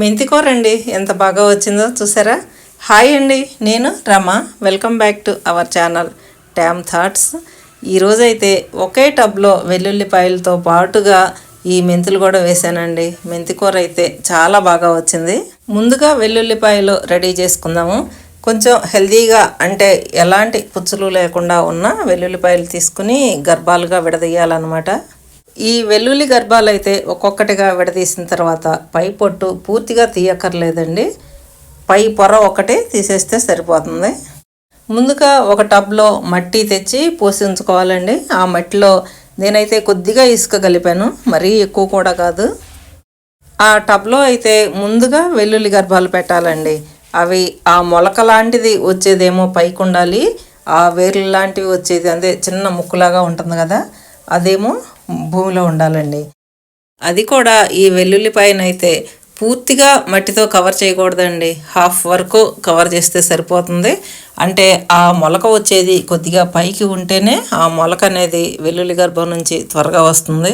మెంతికూర అండి ఎంత బాగా వచ్చిందో చూసారా? హాయ్ అండి నేను Rama. Welcome back to our channel Tam Thoughts. ఈరోజైతే ఒకే టబ్లో వెల్లుల్లిపాయలతో పాటుగా ఈ మెంతులు కూడా వేసానండి మెంతికూర అయితే చాలా బాగా వచ్చింది. ముందుగా వెల్లుల్లిపాయలు రెడీ చేసుకుందాము. కొంచెం హెల్తీగా అంటే ఎలాంటి పుచ్చులు లేకుండా ఉన్న వెల్లుల్లిపాయలు తీసుకుని గర్భాలుగా విడదీయాలన్నమాట. ఈ వెల్లుల్లి గర్భాలు అయితే ఒక్కొక్కటిగా విడదీసిన తర్వాత పై పొట్టు పూర్తిగా తీయక్కర్లేదండి. పై పొర ఒకటే తీసేస్తే సరిపోతుంది. ముందుగా ఒక టబ్లో మట్టి తెచ్చి పోసి ఉంచుకోవాలండి. ఆ మట్టిలో నేనైతే కొద్దిగా ఇసుక కలిపాను. మరీ ఎక్కువ కూడా కాదు. ఆ టబ్లో అయితే ముందుగా వెల్లుల్లి గర్భాలు పెట్టాలండి. అవి ఆ మొలక లాంటిది వచ్చేదేమో పైకి ఉండాలి. ఆ వేర్లు లాంటివి వచ్చేది అదే చిన్న ముక్కులాగా ఉంటుంది కదా అదేమో భూమిలో ఉండాలండి. అది కూడా ఈ వెల్లుల్లిపాయన అయితే పూర్తిగా మట్టితో కవర్ చేయకూడదండి. హాఫ్ వరకు కవర్ చేస్తే సరిపోతుంది. అంటే ఆ మొలక వచ్చేది కొద్దిగా పైకి ఉంటేనే ఆ మొలక అనేది వెల్లుల్లి గర్భం నుంచి త్వరగా వస్తుంది.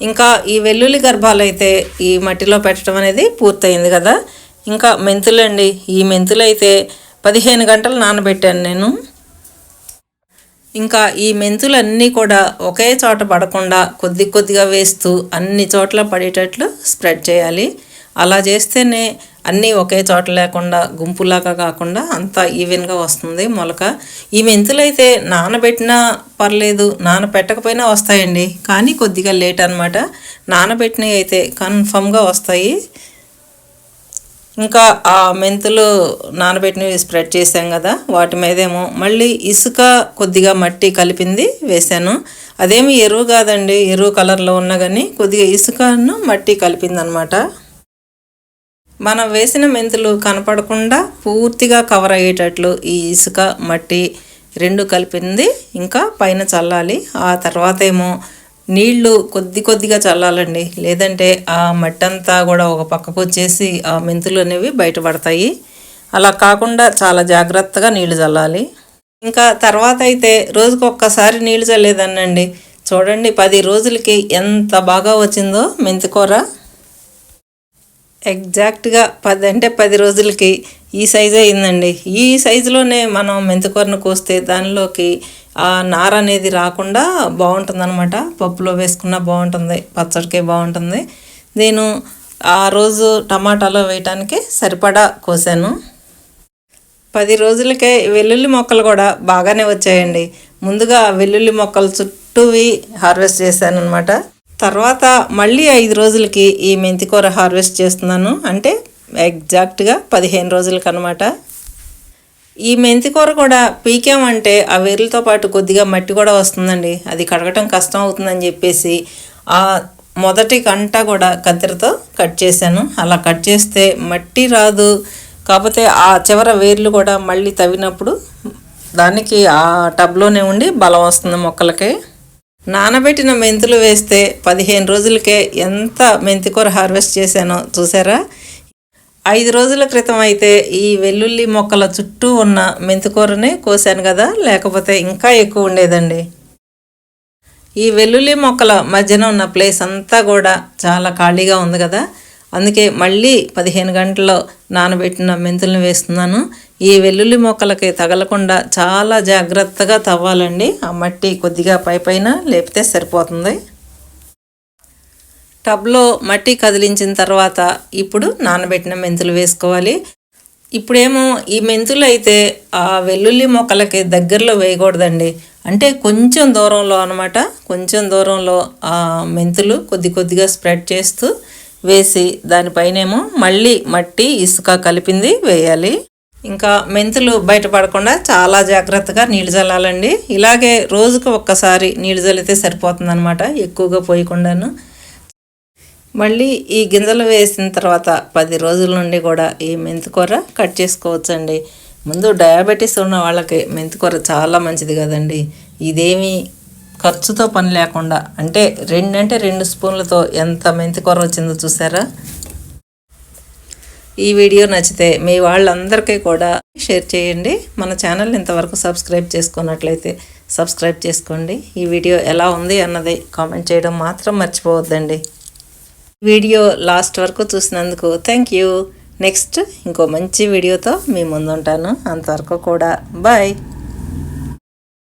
ఇంకా ఈ వెల్లుల్లి గర్భాలు అయితే ఈ మట్టిలో పెట్టడం అనేది పూర్తయింది కదా. ఇంకా మెంతులండి. ఈ మెంతులు అయితే పదిహేను గంటలు నానబెట్టాను నేను. ఇంకా ఈ మెంతులన్నీ కూడా ఒకే చోట పడకుండా కొద్ది కొద్దిగా వేస్తూ అన్ని చోట్ల పడేటట్లు స్ప్రెడ్ చేయాలి. అలా చేస్తేనే అన్నీ ఒకే చోట లేకుండా గుంపులాగా కాకుండా అంతా ఈవెన్గా వస్తుంది మొలక. ఈ మెంతులు అయితే నానబెట్టినా పర్లేదు నానబెట్టకపోయినా వస్తాయండి. కానీ కొద్దిగా లేట్ అనమాట నానబెట్టినవి అయితే కన్ఫర్మ్గా వస్తాయి. ఇంకా ఆ మెంతులు నానబెట్టినవి స్ప్రెడ్ చేసాం కదా వాటి మీదేమో మళ్ళీ ఇసుక కొద్దిగా మట్టి కలిపింది వేశాను. అదేమి ఎరువు కాదండి ఎరువు కలర్లో ఉన్నా కానీ కొద్దిగా ఇసుకను మట్టి కలిపింది అనమాట మనం వేసిన మెంతులు కనపడకుండా పూర్తిగా కవర్ అయ్యేటట్లు ఈ ఇసుక మట్టి రెండు కలిపింది ఇంకా పైన చల్లాలి. ఆ తర్వాత ఏమో నీళ్ళు కొద్ది కొద్దిగా చల్లాలండి. లేదంటే ఆ మట్టి అంతా కూడా ఒక పక్కకు వచ్చేసి ఆ మెంతులు అనేవి బయటపడతాయి అలా కాకుండా చాలా జాగ్రత్తగా నీళ్ళు చల్లాలి. ఇంకా తర్వాత అయితే రోజుకు ఒక్కసారి నీళ్ళు చల్లేదనండి చూడండి పది రోజులకి ఎంత బాగా వచ్చిందో మెంతికూర ఎగ్జాక్ట్గా పది అంటే పది రోజులకి ఈ సైజే అయిందండి. ఈ సైజులోనే మనం మెంతికూరను కోస్తే దానిలోకి నార అనేది రాకుండా బాగుంటుంది అనమాట పప్పులో వేసుకున్నా బాగుంటుంది. పచ్చడికే బాగుంటుంది. నేను ఆ రోజు టమాటాలో వేయటానికి సరిపడా కోసాను. పది రోజులకే వెల్లుల్లి మొక్కలు కూడా బాగానే వచ్చాయండి. ముందుగా వెల్లుల్లి మొక్కలు చుట్టూవి హార్వెస్ట్ చేశాను అనమాట తర్వాత మళ్ళీ ఐదు రోజులకి ఈ మెంతికూర హార్వెస్ట్ చేస్తున్నాను. అంటే ఎగ్జాక్ట్గా పదిహేను రోజులకి అనమాట ఈ మెంతి కూర కూడా పీకామంటే ఆ వేర్లతో పాటు కొద్దిగా మట్టి కూడా వస్తుందండి. అది కడగటం కష్టం అవుతుందని చెప్పేసి ఆ మొదటి కంట కూడా కత్తెరతో కట్ చేశాను. అలా కట్ చేస్తే మట్టి రాదు. కాకపోతే ఆ చివర వేర్లు కూడా మళ్ళీ తవ్వినప్పుడు దానికి ఆ టబ్లోనే ఉండి బలం వస్తుంది మొక్కలకి. నానబెట్టిన మెంతులు వేస్తే పదిహేను రోజులకే ఎంత మెంతికూర హార్వెస్ట్ చేశానో చూసారా? ఐదు రోజుల క్రితం అయితే ఈ వెల్లుల్లి మొక్కల చుట్టూ ఉన్న మెంతికూరనే కోసాను కదా లేకపోతే ఇంకా ఎక్కువ ఉండేదండి. ఈ వెల్లుల్లి మొక్కల మధ్యన ఉన్న ప్లేస్ అంతా కూడా చాలా ఖాళీగా ఉంది కదా. అందుకే మళ్ళీ పదిహేను గంటల్లో నానబెట్టిన మెంతులను వేస్తున్నాను. ఈ వెల్లుల్లి మొక్కలకి తగలకుండా చాలా జాగ్రత్తగా తవ్వాలండి. ఆ మట్టి కొద్దిగా పైపైన లేపితే సరిపోతుంది. టబ్లో మట్టి కదిలించిన తర్వాత ఇప్పుడు నానబెట్టిన మెంతులు వేసుకోవాలి. ఇప్పుడేమో ఈ మెంతులు అయితే ఆ వెల్లుల్లి మొక్కలకి దగ్గరలో వేయకూడదండి. అంటే కొంచెం దూరంలో అనమాట కొంచెం దూరంలో ఆ మెంతులు కొద్ది కొద్దిగా స్ప్రెడ్ చేస్తూ వేసి దానిపైనేమో మళ్ళీ మట్టి ఇసుక కలిపింది వేయాలి. ఇంకా మెంతులు బయటపడకుండా చాలా జాగ్రత్తగా నీళ్ళు చల్లాలండి. ఇలాగే రోజుకు ఒక్కసారి నీళ్ళు చల్లితే సరిపోతుందన్నమాట. ఎక్కువగా పోయకుండాను. మళ్ళీ ఈ గింజలు వేసిన తర్వాత పది రోజుల నుండి కూడా ఈ మెంతికూర కట్ చేసుకోవచ్చండి. ముందు డయాబెటీస్ ఉన్న వాళ్ళకి మెంతికూర చాలా మంచిది కదండి. ఇదేమి ఖర్చుతో పని లేకుండా అంటే రెండు అంటే రెండు స్పూన్లతో ఎంత మెంతికూర వచ్చిందో చూసారా? ఈ వీడియో నచ్చితే మీ వాళ్ళందరికీ కూడా షేర్ చేయండి. మన ఛానల్ ఇంతవరకు సబ్స్క్రైబ్ చేసుకున్నట్లయితే సబ్స్క్రైబ్ చేసుకోండి. ఈ వీడియో ఎలా ఉంది అన్నది కామెంట్ చేయడం మాత్రం మర్చిపోవద్దండి. వీడియో లాస్ట్ వరకు చూసినందుకు థ్యాంక్ యూ. నెక్స్ట్ ఇంకో మంచి వీడియోతో మీ ముందుంటాను. అంతవరకు కూడా బాయ్.